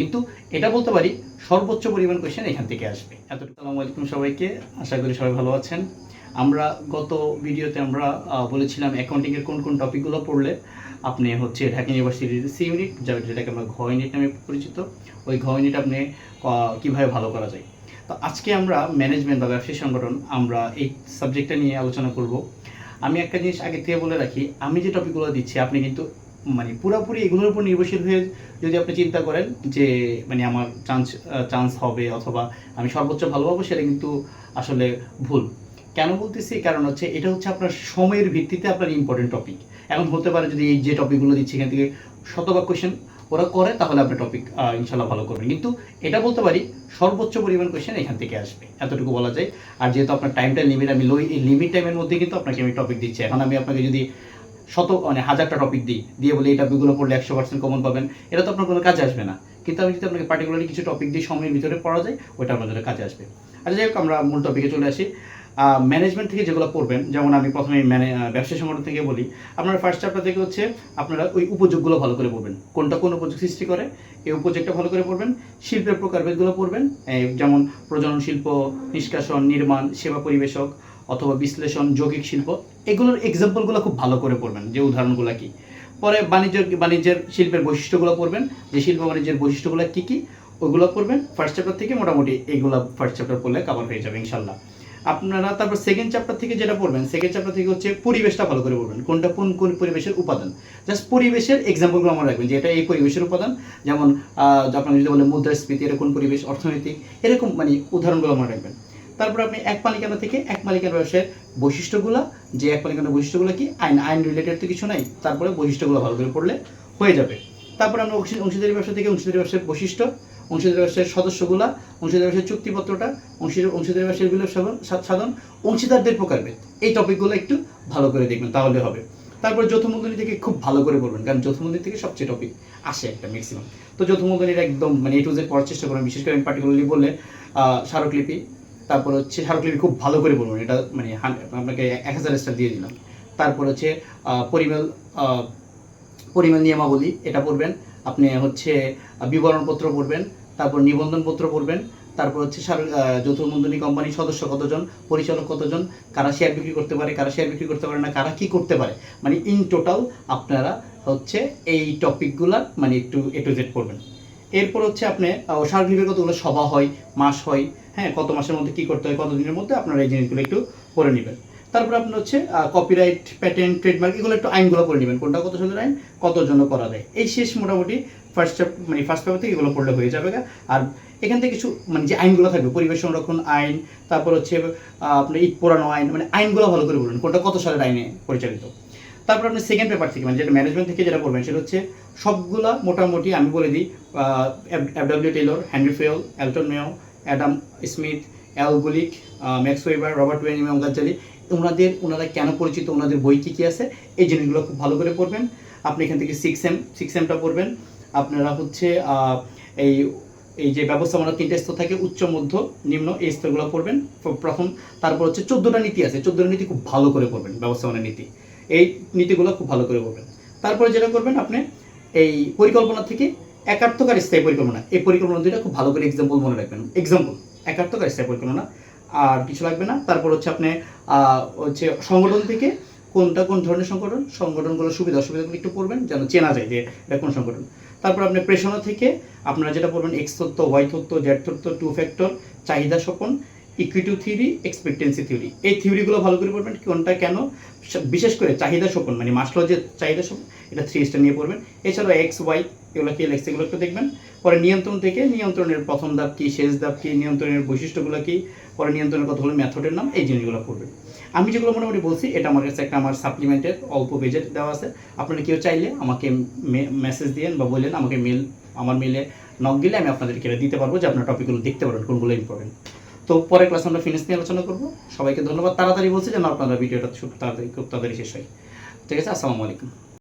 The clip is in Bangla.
কিন্তু এটা বলতে পারি, সর্বোচ্চ পরিমাণ কোয়েশ্চেন এখান থেকে আসবে। এতটুকু। আসসালামু আলাইকুম সবাইকে। আশা করি সবাই ভালো আছেন। আমরা গত ভিডিওতে আমরা বলেছিলাম অ্যাকাউন্টিংয়ের কোন কোন টপিকগুলো পড়লে আপনি হচ্ছে ঢাকা ইউনিভার্সিটির সি ইউনিট যেটাকে আমরা ঘ ইউনিট নামে পরিচিত, ওই ঘ ইউনিট আপনি কীভাবে ভালো করা যায়? তো আজকে আমরা ম্যানেজমেন্ট বা ব্যবসায়ী সংগঠন, আমরা এই সাবজেক্টটা নিয়ে আলোচনা করব। আমি একটা জিনিস আগে থেকে বলে রাখি, আমি যে টপিকগুলো দিচ্ছি, আপনি কিন্তু মানে পুরোপুরি এগুলোর উপর নির্ভরশীল হয়ে যদি আপনি চিন্তা করেন যে মানে আমার চান্স চান্স হবে অথবা আমি সর্বোচ্চ ভালো পাবো সেটা কিন্তু আসলে ভুল। কেন বলতেছি? কারণ হচ্ছে এটা হচ্ছে আপনার সময়ের ভিত্তিতে আপনার ইম্পর্টেন্ট টপিক এখন হতে পারে যদি এই যে টপিকগুলো দিচ্ছি এখান থেকে শতভাগ কোয়েশ্চেন ওরা করে, তাহলে আপনি টপিক ইনশাল্লাহ ভালো করবেন কিন্তু এটা বলতে পারি, সর্বোচ্চ পরিমাণ কোয়েশ্চেন এখান থেকে আসবে। এতটুকু বলা যায়। আর যেহেতু আপনার টাইমটা লিমিট আমি লো এই লিমিট টাইমের মধ্যে কিন্তু আপনাকে আমি টপিক দিচ্ছি। এখন আমি আপনাকে যদি শত মানে হাজারটা টপিক দিই। দিয়ে বলে এই টপিকগুলো পড়লে একশো পার্সেন্ট কমন পাবেন। এটা তো আপনার কোনো কাজে আসবে না। কিন্তু আমি যদি আপনাকে পার্টিকুলারলি কিছু টপিক দিয়ে সময়ের ভিতরে পড়া যায়, ওইটা আপনার জন্য কাজে আসবে। আচ্ছা যাই হোক, আমরা মূল টপিকে চলে আসি। ম্যানেজমেন্ট থেকে যেগুলো পড়বেন, যেমন আমি প্রথমে ম্যানে ব্যবসা সংগঠন থেকে বলি, আপনার ফার্স্ট চ্যাপ্টার থেকে হচ্ছে আপনারা ওই উপযোগগুলো ভালো করে পড়বেন। কোনটা কোন উপযোগ সৃষ্টি করে, এই উপযোগটা ভালো করে পড়বেন। শিল্পের প্রকারভেদগুলো পড়বেন যেমন প্রজনন শিল্প, নিষ্কাশন, নির্মাণ, সেবা পরিবেশক, অথবা বিশ্লেষণ, যৌগিক শিল্প এগুলোর এক্সাম্পলগুলো খুব ভালো করে পড়বেন, যে উদাহরণগুলো কি? পরে বাণিজ্য বাণিজ্যের শিল্পের বৈশিষ্ট্যগুলো পড়বেন, যে শিল্প বাণিজ্যের বৈশিষ্ট্যগুলো কী কী ওইগুলো পড়বেন। ফার্স্ট চ্যাপ্টার থেকে মোটামুটি এইগুলো ফার্স্ট চ্যাপ্টার পড়লে কভার হয়ে যাবে ইনশাল্লাহ আপনারা তারপর সেকেন্ড চ্যাপ্টার থেকে যেটা পড়বেন সেকেন্ড চ্যাপ্টার থেকে হচ্ছে পরিবেশটা ভালো করে পড়বেন, কোনটা কোন কোন পরিবেশের উপাদান। জাস্ট পরিবেশের এক্সাম্পলগুলো আমরা রাখবেন, যে এটা এই পরিবেশের উপাদান, যেমন আপনারা যদি বলেন মুদ্রাস্ফীতি, এটা কোন পরিবেশ অর্থনৈতিক এরকম মানে উদাহরণগুলো আমরা রাখবেন। তারপর আপনি এক মালিকানা থেকে এক মালিকানা ব্যবসায়ের বৈশিষ্ট্যগুলো, যে এক মালিকানা বৈশিষ্ট্যগুলো কি? আইন আইন রিলেটেড তো কিছু নাই, তারপরে বৈশিষ্ট্যগুলো ভালো করে পড়লে হয়ে যাবে। তারপর আমরা অংশী- অংশীদারি ব্যবসা থেকে অংশীদারি ব্যবসার বৈশিষ্ট্য, অংশীদারি ব্যবসায়ের সদস্যগুলা, অংশীদারি ব্যবসার চুক্তিপত্রটা, অংশীদার অংশীদারি ব্যবসার বিলোপ সাধন- অংশীদারদের প্রকারভেদ। এই টপিকগুলো একটু ভালো করে দেখবেন, তাহলে হবে। তারপর যৌথ মূলধনী থেকে খুব ভালো করে পড়বেন, কারণ যৌথ মূলধনী থেকে সবচেয়ে টপিক আসে একটা ম্যাক্সিমাম তো যৌথ মূলধনীর একদম মানে এ টু জেড পড়ার চেষ্টা করবেন, বিশেষ করে আমি পার্টিকুলারলি বললে স্মারকলিপি তারপর হচ্ছে স্মারকলিপি খুব ভালো করে পড়বেন এটা মানে আপনাকে এক হাজার স্টার দিয়ে দিলাম। তারপর হচ্ছে পরিমেল পরিমেল নিয়মাবলী, এটা পড়বেন। আপনি হচ্ছে বিবরণপত্র পড়বেন, তারপর নিবন্ধনপত্র পড়বেন, তারপর হচ্ছে সার- যৌথ মূলধনী কোম্পানির সদস্য কতজন, পরিচালক কতজন, কারা শেয়ার বিক্রি করতে পারে, কারা শেয়ার বিক্রি করতে পারে না, কারা কি করতে পারে। মানে ইন টোটাল আপনারা হচ্ছে এই টপিকগুলো মানে একটু এ টু জেড পড়বেন। এরপর হচ্ছে আপনি সার্বিক কতগুলো সভা হয়, মাস হয় হ্যাঁ কত মাসের মধ্যে কি করতে হয় কত দিনের মধ্যে আপনারা এই জিনিসগুলো একটু করে নেবেন। তারপর আপনার হচ্ছে কপিরাইট প্যাটেন্ট ট্রেডমার্ক এগুলো একটু আইনগুলো করে নেবেন, কোনটা কত সালের আইন, কত জন্য করা যায়। এই শেষ মোটামুটি ফার্স্ট মানে ফার্স্ট পেপার থেকে এগুলো পড়লে হয়ে যাবে। আর এখান থেকে কিছু মানে যে আইনগুলো থাকবে, পরিবেশ সংরক্ষণ আইন, তারপর হচ্ছে আপনার ইট পোড়ানো আইন মানে আইনগুলো ভালো করে বলুন, কোনটা কত সালের আইনে পরিচালিত। তারপর আপনি সেকেন্ড পেপার থেকে মানে যেটা ম্যানেজমেন্ট থেকে যেটা পড়বেন, সেটা হচ্ছে সবগুলা মোটামুটি আমি বলে দিই F W Taylor Henri Fayol Elton Mayo Adam Smith, Al Gulick Max Weber, Robert Owen Ghazali ওনাদের, ওনারা কেন পরিচিত? ওনাদের বই কী কী আছে? এই জিনিসগুলো খুব ভালো করে পড়বেন। আপনি এখান থেকে সিক্স এম সিক্স এমটা পড়বেন। আপনারা হচ্ছে এই এই যে ব্যবস্থাপনা তিনটে স্তর থাকে, উচ্চ, মধ্য, নিম্ন, এই স্তরগুলো পড়বেন। প্রথম, তারপর হচ্ছে চোদ্দোটা নীতি আছে। চোদ্দোটা নীতি খুব ভালো করে পড়বেন, ব্যবস্থাপনা নীতি। এই নীতিগুলো খুব ভালো করে পড়বেন। তারপরে যেটা করবেন আপনি, এই পরিকল্পনা থেকে একার্থক আর স্থায়ী পরিকল্পনা। এই পরিকল্পনা দুইটা খুব ভালো করে এক্সাম্পল মনে রাখবেন। এক্সাম্পল একার্থক আর স্থায়ী পরিকল্পনা। আর কিছু লাগবে না? তারপর হচ্ছে আপনি হচ্ছে সংগঠন থেকে কোনটা কোন ধরনের সংগঠন, সংগঠনগুলোর সুবিধা অসুবিধাগুলো একটু পড়বেন, যেন চেনা যায় যে এটা কোন সংগঠন। তারপর আপনি প্রেষণা থেকে আপনারা যেটা পড়বেন এক্স তত্ত্ব ওয়াই তত্ত্ব জেড তত্ত্ব টু ফ্যাক্টর চাহিদা স্বপন ইকুইটি থিওরি এক্সপেক্টেন্সি থিওরি এই থিওরিগুলো ভালো করে পড়বেন, কোনটা কেন? বিশেষ করে চাহিদা স্বপন মানে মাসলো যে চাহিদা স্বপন, এটা থ্রি স্টার নিয়ে পড়বেন। এছাড়াও এক্স ওয়াই এগুলো কি লেখছে? এগুলো একটু দেখবেন। পরে নিয়ন্ত্রণ থেকে নিয়ন্ত্রণের প্রথম ধাপ কি, শেষ ধাপ কি, নিয়ন্ত্রণের বৈশিষ্ট্যগুলো কি, পরে নিয়ন্ত্রণের কথা হলো মেথডের নাম, এই জিনিসগুলো পড়বেন। আমি যেগুলো মোটামুটি বলছি, এটা আমার কাছে একটা আমার সাপ্লিমেন্টের অল্প বেজেট দেওয়া আছে। আপনারা কেউ চাইলে আমাকে মেসেজ দিয়েন বা বললেন, আমাকে মেল আমার মেলে নক দিলে আমি আপনাদেরকে এটা দিতে পারব যে আপনার টপিকগুলো দেখতে পারবেন কোনগুলো ইম্পর্টেন্ট তো পরের ক্লাস আমরা ফিনিশ নিয়ে আলোচনা করব। সবাইকে ধন্যবাদ। তাড়াতাড়ি বলছি যেন আপনারা ভিডিওটা খুব তাড়াতাড়ি খুব তাড়াতাড়ি শেষ হয়। ঠিক আছে, আসসালামু আলাইকুম।